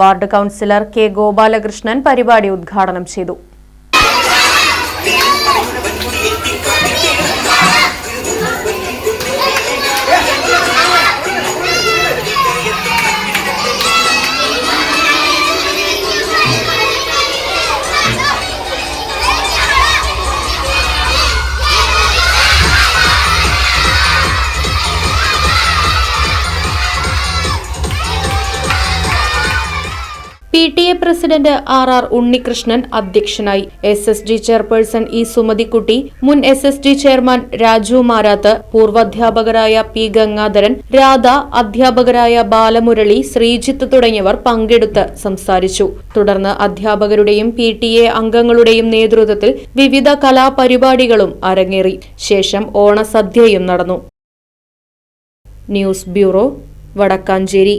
Ward councillor K Gopalakrishnan പരിപാടി ഉദ്ഘാടനം ചെയ്തു. P T A president R R Unnikrishnan അധ്യക്ഷനായി. S S D chairperson E Sumathikutty മുൻ S S D chairman Raju Marath പൂർവാധ്യാപകരായ P Gangadharan Radha അധ്യാപകരായ ബാലമുരളി ശ്രീജിത്ത് തുടങ്ങിയവർ പങ്കെടുത്ത് സംസാരിച്ചു. തുടർന്ന് അധ്യാപകരുടെയും പി ടി എ അംഗങ്ങളുടെയും നേതൃത്വത്തിൽ വിവിധ കലാപരിപാടികളും അരങ്ങേറി. ശേഷം ഓണസദ്യയും നടന്നു. News bureau Wadakkanchery.